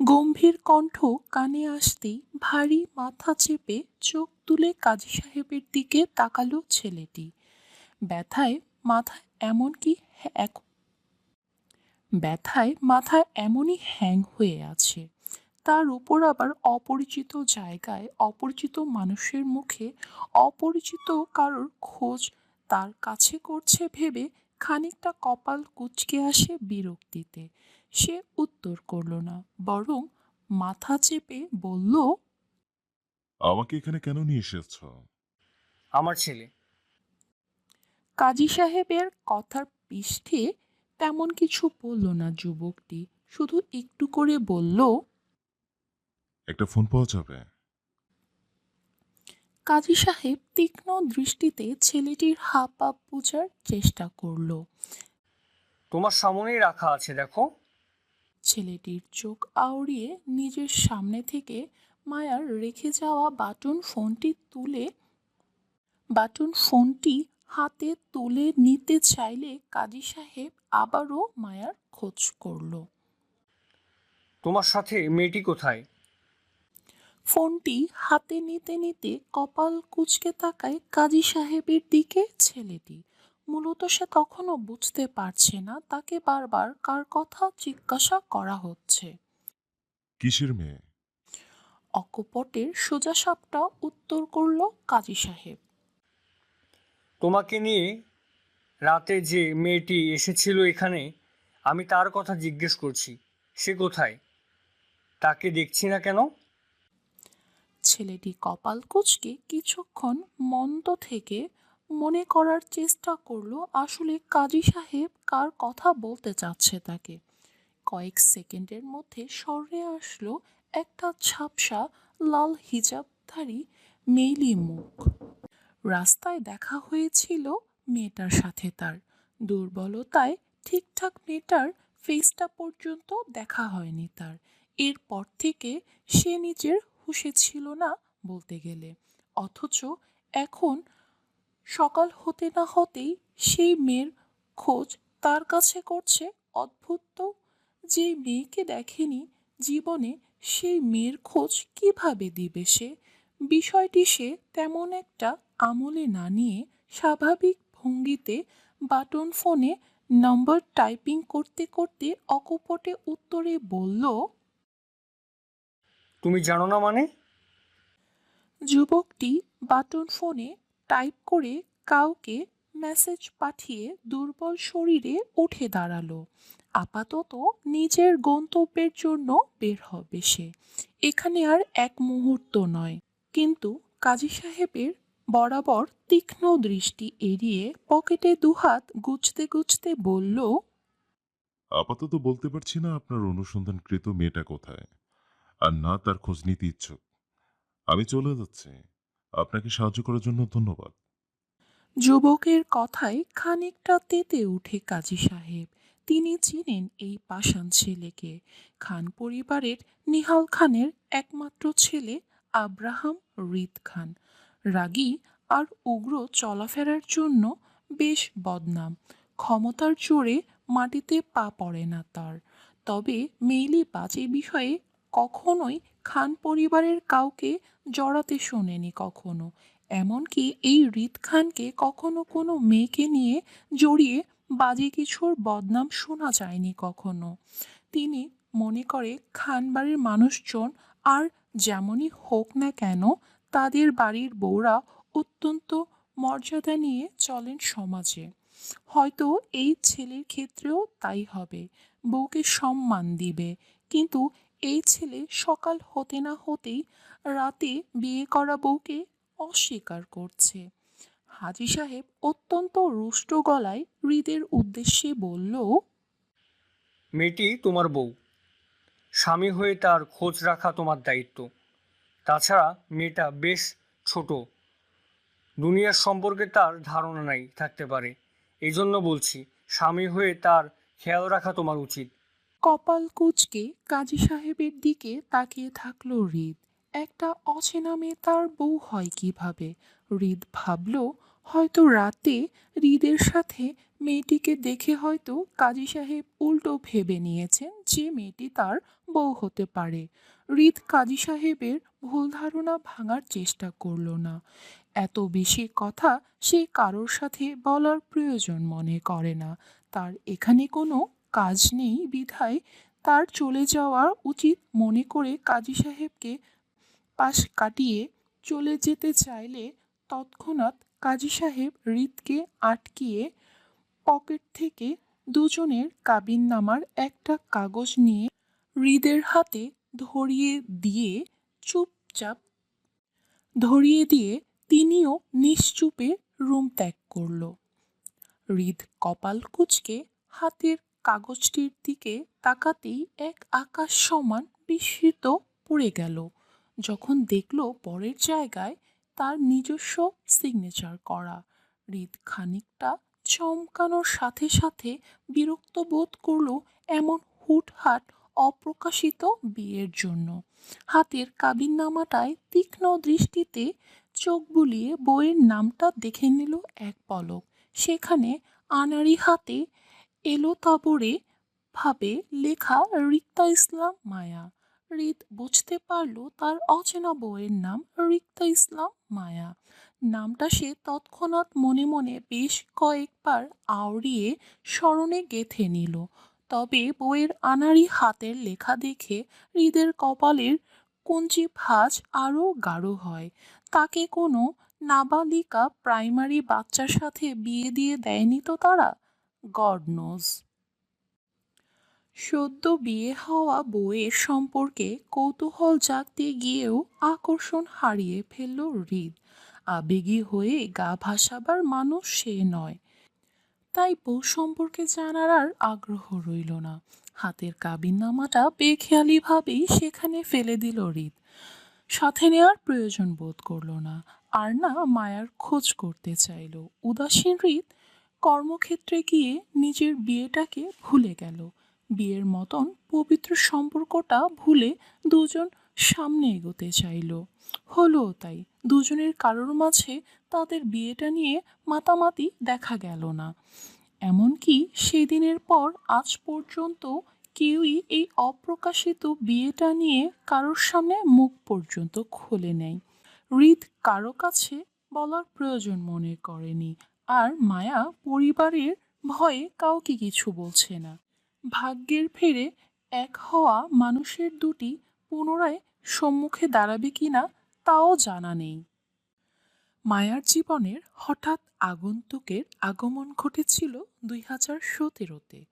গম্ভীর কণ্ঠ কানে আসতেই ভারী মাথা চেপে চোখ তুলে কাজী সাহেবের দিকে তাকালো ছেলেটি। ব্যথায় মাথা এমনকি এক ব্যথায় মাথা এমনই হ্যাং হয়ে আছে। তার উপর আবার অপরিচিত জায়গায় অপরিচিত মানুষের মুখে অপরিচিত কারোর খোঁজ তার কাছে করছে ভেবে খানিকটা কপাল কুচকে আসে বিরক্তিতে। সে উত্তর করল না বরং মাথা চেপে বলল আমাকে এখানে কেন নিয়ে এসেছ? আমার ছেলে। কাজী সাহেবের কথার পৃষ্ঠে তেমন কিছু বলল না যুবকটি শুধু একটু করে বলল একটা ফোন পাওয়া যাবে? কাজী সাহেব তীক্ষ্ণ দৃষ্টিতে ছেলেটির হাপ বোঝার চেষ্টা করল। তোমার সামনেই রাখা আছে দেখো। ছেলেটির চোখ আউড়িয়ে নিজের সামনে থেকে মায়ার রেখে যাওয়া বাটন ফোনটি তুলে বাটন ফোনটি হাতে তুলে নিতে চাইলে কাজী সাহেব আবারও মায়ার খোঁজ করল। তোমার সাথে মেয়েটি কোথায়? ফোনটি হাতে নিতে নিতে কপাল কুঁচকে তাকায় কাজী সাহেবের দিকে ছেলেটি। মূলত সে কখনো বুঝতে পারছে না তাকে বারবার কার কথা জিজ্ঞাসা করা হচ্ছে। কিসের মেয়ে? অকপটের সোজা সাপটা উত্তর করল কাজী সাহেব। তোমাকে নিয়ে রাতে যে মেয়েটি এসেছিল এখানে আমি তার কথা জিজ্ঞেস করছি। সে কোথায়? তাকে দেখছি না কেন? ছেলেটি কপাল কুচকে কিছুক্ষণ মন্দ থেকে মনে করার চেষ্টা করল, আসলে কাজী সাহেব কার কথা বলতে চাচ্ছে তাকে। কয়েক সেকেন্ডের মধ্যে স্বরে আসলো একটা ছাপসা লাল হিজাবধারী মেইলি মুখ। রাস্তায় দেখা হয়েছিল মেয়েটার সাথে তার। দুর্বলতায় ঠিকঠাক মেয়েটার ফেসটা পর্যন্ত দেখা হয়নি তার। এরপর থেকে সে নিজের হুঁশে ছিল না বলতে গেলে। অথচ এখন সকাল হতে না হতেই সেই মেয়ের খোঁজ তার কাছে করছে অদ্ভুত যে মেয়েকে দেখেনি জীবনে সেই মেয়ের খোঁজ কীভাবে দিবে সে? বিষয়টি সে তেমন একটা আমলে না নিয়ে স্বাভাবিক ভঙ্গিতে বাটন ফোনে নম্বর টাইপিং করতে করতে অকপটে উত্তরে বলল তুমি জানো না মানে? যুবকটি বাটন ফোনে টাইপ করে কাউকে মেসেজ পাঠিয়ে দুর্বল শরীরে উঠে দাঁড়াল। আপাতত নিজের গন্তব্যের জন্য বের হবে সে। এখানে আর এক মুহূর্ত নয়। কিন্তু কাজী সাহেবের বরাবর তীক্ষ্ণ দৃষ্টি এড়িয়ে পকেটে দুহাত গুছতে গুছতে বলল, আপাতত বলতে পারছি না আপনার অনুসন্ধানকৃত মেয়েটা কোথায়, আর না তার খোঁজ নিতে ইচ্ছুক। আমি চলে যাচ্ছি। আপনাকে সাহায্য করার জন্য ধন্যবাদ। যুবকের কথায় খানিকটা তেতে উঠে কাজী সাহেব। তিনি চিনেন এই পাষাণ ছেলেকে। খান পরিবারের নিহাল খানের একমাত্র ছেলে আব্রাহাম রিদ খান। রাগী আর উগ্র চলাফেরার জন্য বেশ বদনাম। ক্ষমতার জোরে মাটিতে পা পড়ে না তার। তবে মেইলি বাজে বিষয়ে কখনোই খান পরিবারের কাউকে জড়াতে শোনেনি কখনো। এমনকি এই রিদ খানকে কখনো কোনো মেয়েকে নিয়ে জড়িয়ে বাজে কিছুর বদনাম শোনা যায়নি কখনো। তিনি মনে করে খান বাড়ির মানুষজন আর যেমনই হোক না কেন তাদের বাড়ির বউরা অত্যন্ত মর্যাদা নিয়ে চলেন সমাজে। হয়তো এই ছেলের ক্ষেত্রেও তাই হবে। বউকে সম্মান দিবে। কিন্তু এই ছেলে সকাল হতে না হতেই রাতে বিয়ে করা বউকে অস্বীকার করছে। হাজি সাহেব অত্যন্ত রুষ্ট গলায় হৃদের উদ্দেশ্যে বলল, মেয়েটি তোমার বউ। স্বামী হয়ে তার খোঁজ রাখা তোমার দায়িত্ব। তাছাড়া মেয়েটা বেশ ছোট। দুনিয়ার সম্পর্কে তার ধারণা নাই থাকতে পারে। এই জন্য বলছি, স্বামী হয়ে তার খেয়াল রাখা তোমার উচিত। কপাল কুচকে কাজী সাহেবের দিকে তাকিয়ে থাকল হৃদ। একটা অচেনা মেয়ে তার বউ হয় কীভাবে? হৃদ ভাবল, হয়তো রাতে হৃদের সাথে মেয়েটিকে দেখে হয়তো কাজী সাহেব উল্টো ভেবে নিয়েছেন যে মেয়েটি তার বউ হতে পারে। হৃদ কাজী সাহেবের ভুল ধারণা ভাঙার চেষ্টা করল না। এত বেশি কথা সে কারোর সাথে বলার প্রয়োজন মনে করে না। তার এখানে কোনো কাজ নেই বিধায় তার চলে যাওয়া উচিত মনে করে কাজী সাহেবকে পাশ কাটিয়ে চলে যেতে চাইলে তৎক্ষণাৎ কাজী সাহেব হৃদকে আটকিয়ে পকেট থেকে দুজনের কাবিননামার একটা কাগজ নিয়ে হৃদের হাতে ধরিয়ে দিয়ে চুপচাপ ধরিয়ে দিয়ে তিনিও নিশ্চুপে রুম ত্যাগ করল। হৃদ কপাল কুচকে হাতের কাগজটির দিকে তাকাতেই এক আকাশ সমান বিস্মিত পড়ে গেল। যখন দেখল পরের জায়গায় তার নিজস্ব সিগনেচার করা। হৃদ খানিকটা চমকানোর সাথে সাথে বিরক্ত বোধ করল এমন হুটহাট, অপ্রকাশিত বিয়ের জন্য। হাতের কাবিননামাটায় তীক্ষ্ণ দৃষ্টিতে চোখ বুলিয়ে বইয়ের নামটা দেখে নিল এক পলক। সেখানে আনাড়ি হাতে এলো তাবরে। ভাবে লেখা রিক্তা ইসলাম মায়া। হৃদ বুঝতে পারল তার অচেনা বইয়ের নাম রিক্তা ইসলাম মায়া। নামটা সে তৎক্ষণাৎ মনে মনে বেশ কয়েকবার আওড়িয়ে স্মরণে গেঁথে নিল। তবে বইয়ের আনাড়ি হাতের লেখা দেখে হৃদের কপালের কঞ্চি ভাঁজ আরও গাঢ় হয়। তাকে কোনো নাবালিকা প্রাইমারি বাচ্চার সাথে বিয়ে দিয়ে দেয়নি তো তারা? গড নোজ সদ্য বিয়ে হওয়া বউয়ের সম্পর্কে কৌতূহল জাগতে গিয়েও আকর্ষণ হারিয়ে ফেলল হৃদ। আবেগী হয়ে গা ভাসাবার মানুষ সে নয়। তাই বউ সম্পর্কে জানার আর আগ্রহ রইল না। হাতের কাবিননামাটা বেখেয়ালিভাবেই সেখানে ফেলে দিল হৃদ। সাথে নেওয়ার প্রয়োজন বোধ করল না। আর না মায়ার খোঁজ করতে চাইল। উদাসীন হৃদ কর্মক্ষেত্রে গিয়ে নিজের বিয়েটাকে ভুলে গেল। বিয়ের মতন পবিত্র সম্পর্কটা ভুলে দুজন সামনে এগোতে চাইল। হলো তাই, দুজনের কারোর মাঝে তাদের বিয়েটা নিয়ে মাতামাতি দেখা গেল না। এমনকি সেদিনের পর আজ পর্যন্ত কেউই এই অপ্রকাশিত বিয়েটা নিয়ে কারোর সামনে মুখ পর্যন্ত খোলে নেয় হৃদ কারও কাছে বলার প্রয়োজন মনে করেনি। আর মায়া পরিবারের ভয়ে কাউকে কিছু বলছে না। ভাগ্যের ফেরে এক হওয়া মানুষের দুটি পুনরায় সম্মুখে দাঁড়াবে কিনা তাও জানা নেই। মায়ার জীবনের হঠাৎ আগন্তুকের আগমন ঘটেছিল দুই হাজার সতেরোতে।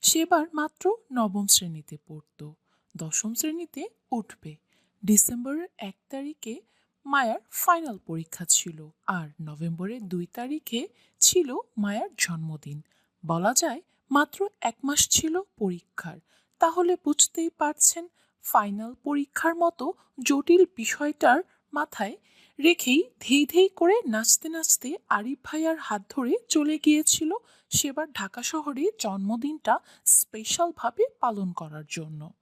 সেবার মাত্র নবম শ্রেণীতে পড়ত। দশম শ্রেণীতে উঠবে। ডিসেম্বরের এক তারিখে মায়ার ফাইনাল পরীক্ষা ছিল। আর নভেম্বরের দুই তারিখে ছিল মায়ার জন্মদিন। বলা যায় মাত্র এক মাস ছিল পরীক্ষার। তাহলে বুঝতেই পারছেন ফাইনাল পরীক্ষার মতো জটিল বিষয়টার মাথায় রেখেই ধেই ধেই করে নাচতে নাচতে আরিফ ভাইয়ার হাত ধরে চলে গিয়েছিল সেবার ঢাকা শহরে জন্মদিনটা স্পেশালভাবে পালন করার জন্য।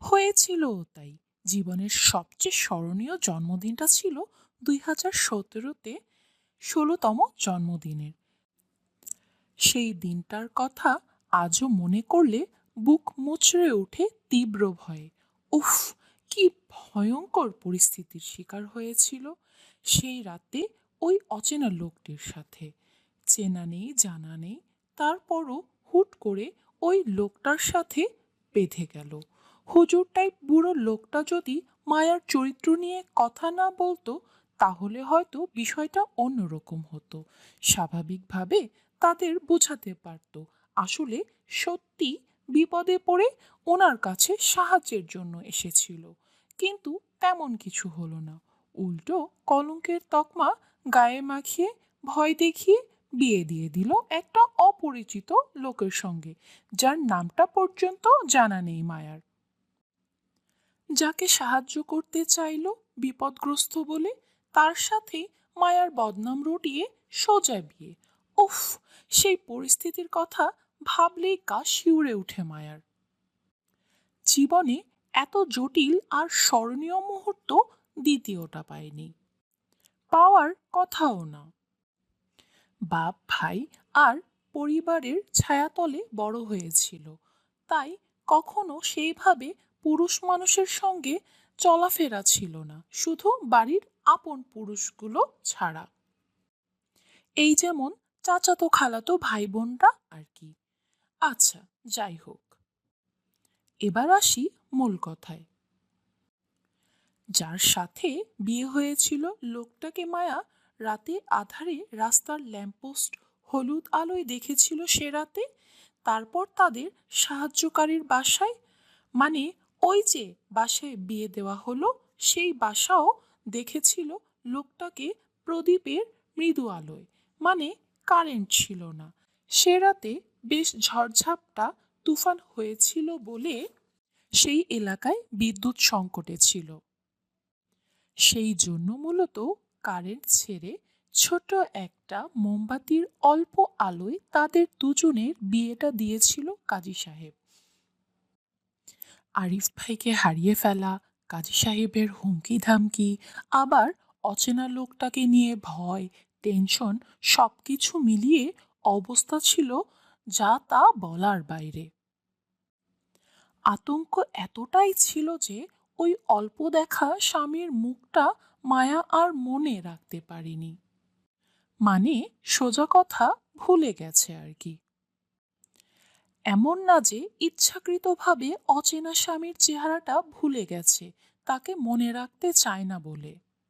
হয়েছিল তাই। জীবনের সবচেয়ে স্মরণীয় জন্মদিনটা ছিল দুই হাজার সতেরোতে ষোলোতম জন্মদিনের। সেই দিনটার কথা আজও মনে করলে বুক মুচড়ে ওঠে তীব্র ভয়ে। উফ, কি ভয়ঙ্কর পরিস্থিতির শিকার হয়েছিল সেই রাতে ওই অচেনা লোকটির সাথে। চেনা নেই, জানা নেই, তারপরও হুট করে ওই লোকটার সাথে বেঁধে গেল। হুজুর টাইপ বুড়ো লোকটা যদি মায়ার চরিত্র নিয়ে কথা না বলতো, তাহলে হয়তো বিষয়টা অন্যরকম হতো। স্বাভাবিকভাবে তাদের বোঝাতে পারত। আসলে সত্যি বিপদে পড়ে ওনার কাছে সাহায্যের জন্য এসেছিল। কিন্তু তেমন কিছু হলো না। উল্টো কলঙ্কের তকমা গায়ে মাখিয়ে, ভয় দেখিয়ে বিয়ে দিয়ে দিল একটা অপরিচিত লোকের সঙ্গে, যার নামটা পর্যন্ত জানা নেই মায়ার। যাকে সাহায্য করতে চাইল বিপদগ্রস্ত বলে, তার সাথে মায়ার বদনাম রটিয়ে সোজা বিয়ে। উফ, সেই পরিস্থিতির কথা ভাবলেই গা শিউরে উঠে মায়ার। জীবনে এত জটিল আর স্মরণীয় মুহূর্ত দ্বিতীয়টা পায়নি পাওয়ার কথাও না। বাপ, ভাই আর পরিবারের ছায়াতলে বড় হয়েছিল। তাই কখনো সেইভাবে পুরুষ মানুষের সঙ্গে চলাফেরা ছিল না, শুধু বাড়ির আপন পুরুষগুলো ছাড়া। এই যেমন চাচাতো খালাতো ভাই বোনরা আর কি। আচ্ছা যাই হোক। এবার আসি মূল কথায়। যার সাথে বিয়ে হয়েছিল লোকটাকে মায়া রাতে আধারে রাস্তার ল্যাম্পপোস্ট হলুদ আলোয় দেখেছিল সে রাতে, তারপর তাদের সাহায্যকারীর বাসায় মানে ওই যে বাসায় বিয়ে দেওয়া হলো, সেই বাসাও দেখেছিল লোকটাকে প্রদীপের মৃদু আলোয়। মানে কারেন্ট ছিল না। সে রাতে বেশ ঝড়ঝাপটা তুফান হয়েছিল বলে সেই এলাকায় বিদ্যুৎ সংকটে ছিল। সেই জন্য মূলত কারেন্ট ছেড়ে ছোট একটা মোমবাতির অল্প আলোয় তাদের দুজনের বিয়েটা দিয়েছিল কাজী সাহেব। আরিফ ভাইকে হারিয়ে ফেলা, কাজী সাহেবের হুমকি ধামকি আবার অচেনা লোকটাকে নিয়ে ভয়, টেনশন সব কিছু মিলিয়ে অবস্থা ছিল যা তা বলার বাইরে। আতঙ্ক এতটাই ছিল যে ওই অল্প দেখা স্বামীর মুখটা মায়া আর মনে রাখতে পারেনি। মানে সোজা কথা ভুলে গেছে আর কি। এমন না যে ইচ্ছাকৃতভাবে অচেনা স্বামীর চেহারাটা ভুলে গেছে, তাকে মনে রাখতে চায় না বলে।